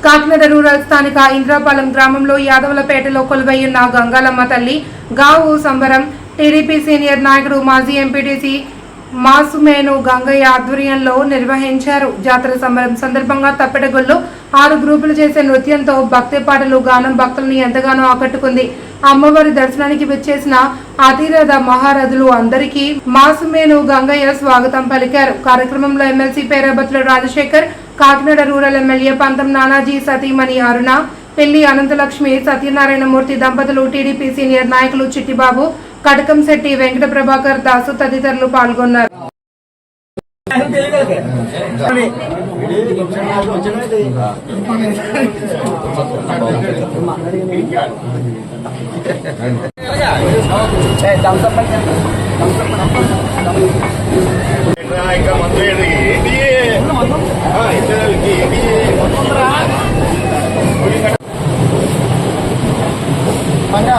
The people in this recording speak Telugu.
కాకినాడ రూరల్ స్థానిక ఇంద్రాపాలెం గ్రామంలో యాదవలపేటలో కొలువైయున్న గంగాలమ్మ తల్లి గావు సంబరం టీడీపీ సీనియర్ నాయకుడు మాజీ ఎంపీటీసీ మాసుమేను గంగయ్య ఆధ్వర్యంలో నిర్వహించారు. జాతర సంబరం సందర్భంగా తప్పెటగుల్లో ఆరు గ్రూపులు చేసే నృత్యంతో భక్తి పాటలు గానం భక్తులను ఎంతగానో ఆకట్టుకుంది. అమ్మవారి దర్శనానికి వచ్చేసిన అతిరథ మహారథులు అందరికీ మాసుమేను గంగయ్య స్వాగతం పలికారు. కార్యక్రమంలో MLC Perabathula Rajasekhar Kakinada rural MLA Pantham Nanaji సతీమణి అరుణ పెళ్ళి అనంతలక్ష్మి సత్యనారాయణమూర్తి దంపతులు టీడీపీ సీనియర్ నాయకులు చిట్టిబాబు కటకంశెట్టి వెంకట ప్రభాకర్ దాసు తదితరులు పాల్గొన్నారు. ఇంకా